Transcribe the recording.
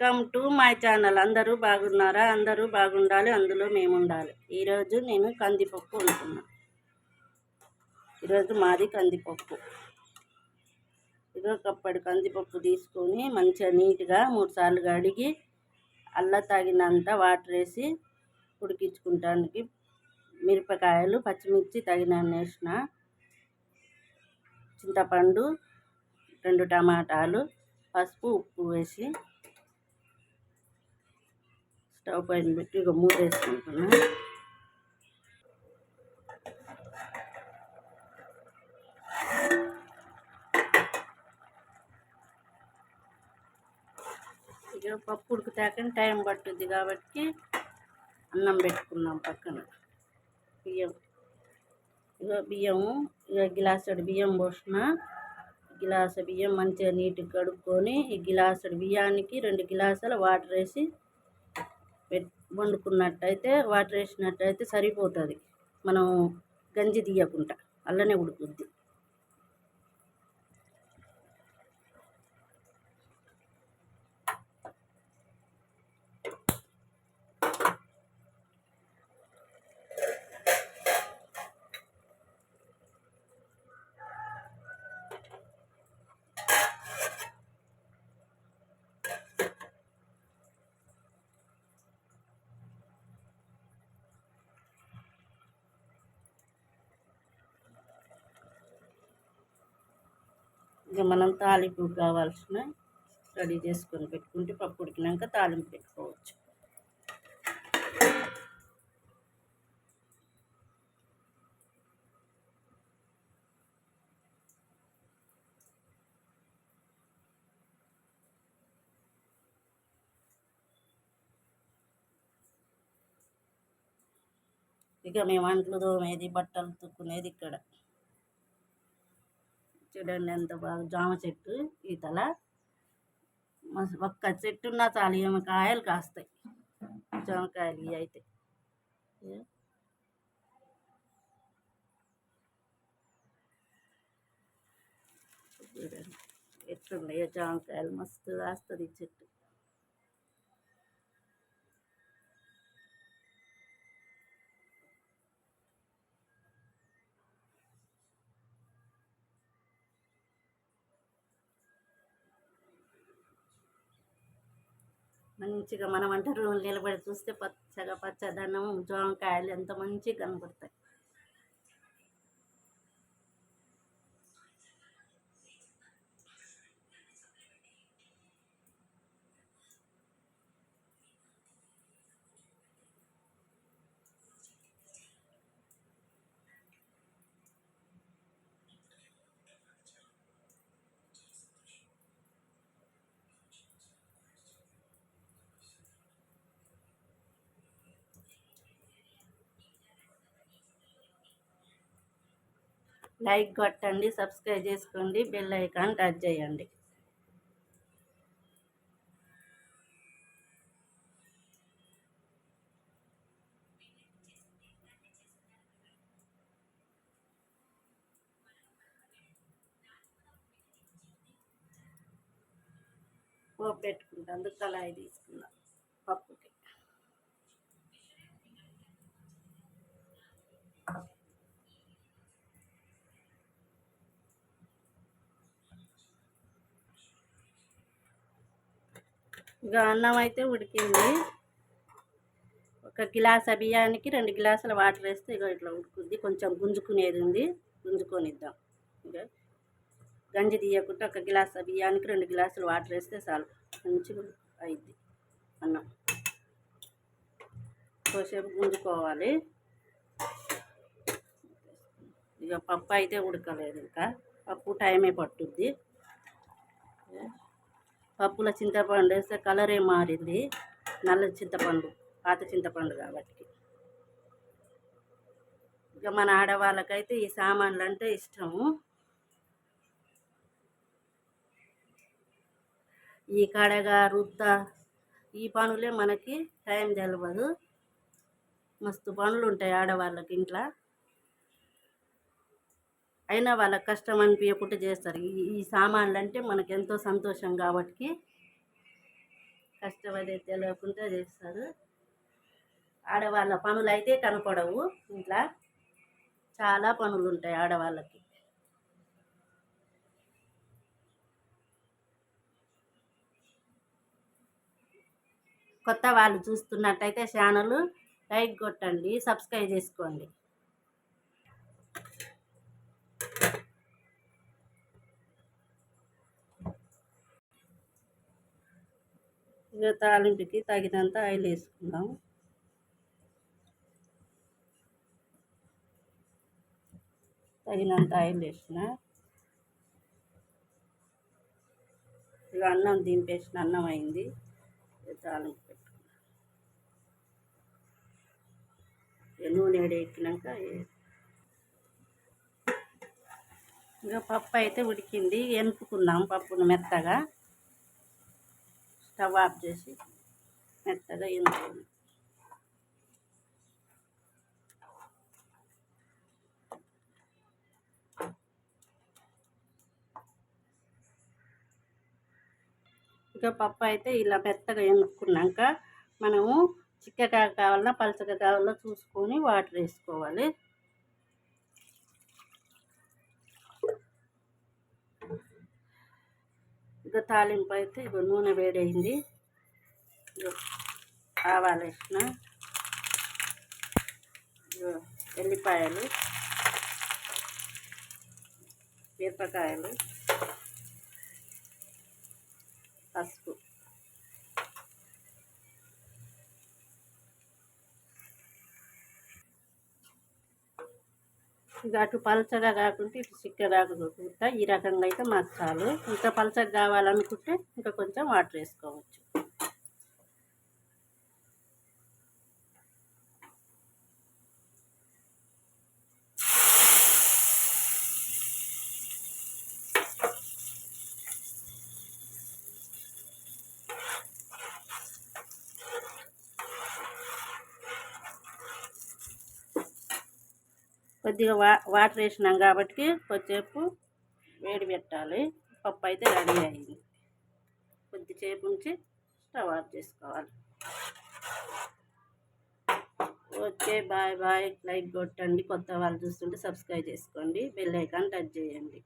Welcome to my channel. అందరూ బాగున్నారా? అందరూ బాగుండాలి. అందులో మేము ఉండాలి ఈరోజు నేను కందిపప్పు వండుకున్నా ఈరోజు మాది కందిపప్పు. ఇదో కప్పటి కందిపప్పు తీసుకొని మంచిగా నీట్గా మూడు సార్లు కడిగి అల్ల తగినంత వాటర్ వేసి ఉడికించుకుంటానికి మిరపకాయలు పచ్చిమిర్చి తగినన్ని వేసిన చింతపండు రెండు టమాటాలు పసుపు ఉప్పు వేసి స్టవ్ పైన పెట్టి ఇక మూత వేసుకుంటాను ఇక పప్పు ఉడికితే టైం పట్టుద్ది కాబట్టి అన్నం పెట్టుకున్నాం పక్కన. బియ్యం. ఇక బియ్యము ఇక గిలాసుడు బియ్యం పోసిన. గిలాసు బియ్యం మంచిగా నీట్గా కడుక్కొని ఈ గిలాసుడు బియ్యానికి రెండు గిలాసుల వాటర్ వేసి వండుకున్నట్టయితే వాటర్ వేసినట్టయితే సరిపోతుంది. మనం గంజి తీయకుండా అల్లనే ఉడుకుద్ది. ఇక మనం తాలింపు కావాల్సిన రెడీ చేసుకొని పెట్టుకుంటే పప్పు ఉడికినాక తాలింపు పెట్టుకోవచ్చు. ఇక మేము అంట్లు తోమేది బట్టలు తుక్కునేది ఇక్కడ. చూడండి ఎంత బాగా జామ చెట్టు ఈతల ఒక్క చెట్టు ఉన్నా చాలు ఏమి కాయలు కాస్తాయి. జామకాయలు ఇవి అయితే. చూడండి ఎట్లున్నాయో జామకాయలు. మస్తు కాస్తుంది ఈ చెట్టు. మంచిగా మనం అంటే నిలబడి చూస్తే పచ్చగా పచ్చదనం జామకాయలు ఎంత మంచిగా కనపడతాయి. లైక్ కొట్టండి సబ్స్క్రైబ్ చేసుకోండి బెల్ ఐకాన్ టచ్ చేయండి. పోపు పెట్టుకుంటాను కళాయి తీసుకుందాం పప్పుకి. ఇక అన్నం అయితే ఉడికింది. ఒక గిలాస బియ్యానికి రెండు గ్లాసుల వాటర్ వేస్తే ఇక ఇట్లా ఉడుకుద్ది కొంచెం గుంజుకునేది ఉంది. గుంజుకొనిద్దాం. ఇంకా ఇక గంజి తీయకుండా ఒక గిలాస బియ్యానికి రెండు గ్లాసులు వాటర్ వేస్తే చాలు. మంచిగా అయింది అన్నం. కోసేపు గుంజుకోవాలి. ఇక పప్పు అయితే ఉడకలేదు ఇంకా. పప్పు టైమే పట్టుద్ది. పప్పుల చింతపండు వేస్తే కలరే మారింది. నల్ల చింతపండు పాత చింతపండు కాబట్టి. ఇక మన ఆడవాళ్ళకైతే ఈ సామాన్లు అంటే ఇష్టము ఈ కడగా రుద్ద ఈ పనులే మనకి టైం తెలియదు మస్తు పనులు ఉంటాయి ఆడవాళ్ళకి ఇంట్లో. అయినా వాళ్ళకి కష్టం అనిపించకుండా చేస్తారు. ఈ ఈ సామాన్లు అంటే మనకు ఎంతో సంతోషం కాబట్టి కష్టం అనేది తెలియకుండా చేస్తారు. ఆడవాళ్ళ పనులు అయితే కనపడవు ఇంట్లో. చాలా పనులు ఉంటాయి ఆడవాళ్ళకి. కొత్త వాళ్ళు చూస్తున్నట్టయితే ఛానల్ లైక్ కొట్టండి సబ్స్క్రైబ్ చేసుకోండి. ఇక తాలింపుకి తగినంత ఆయిల్ వేసుకుందాం. తగినంత ఆయిల్ వేసిన. ఇక అన్నం దింపేసిన అన్నం అయింది. తాలింపు పెట్టుకున్నాం. నూనె ఎక్కినాక ఇంకా పప్పు అయితే ఉడికింది. ఎనుపుకున్నాం పప్పును మెత్తగా. స్టవ్ ఆఫ్ చేసి మెత్తగా ఎనుపుకుందాం ఇంకా పప్పు అయితే ఇలా మెత్తగా ఎనుక్కున్నాక మనము చిక్కగా కావాలన్నా పలచగా కావాలన్నా చూసుకొని వాటర్ వేసుకోవాలి. ఇక తాలింపు అయితే ఇక నూనె వేడైంది. ఆవాలు వేసిన. ఎల్లిపాయలు మిరపకాయలు పసుపు. ఇక అటు పలచగా కాకుంటే ఇటు చిక్క రాకుండా ఈ రకంగా అయితే మసాలు ఇంకా పలచగా కావాలనుకుంటే ఇంకా కొంచెం వాటర్ వేసుకోవచ్చు. కొద్దిగా వా వాటర్ వేసినాం కాబట్టి కొద్దిసేపు వేడి పెట్టాలి. పప్పు అయితే రెడీ అయింది. కొద్దిసేపు ఉంచి స్టవ్ ఆఫ్ చేసుకోవాలి. Okay bye bye. లైక్ కొట్టండి. కొత్త వాళ్ళు చూస్తుంటే సబ్స్క్రైబ్ చేసుకోండి. బెల్ ఐకాన్ టచ్ చేయండి.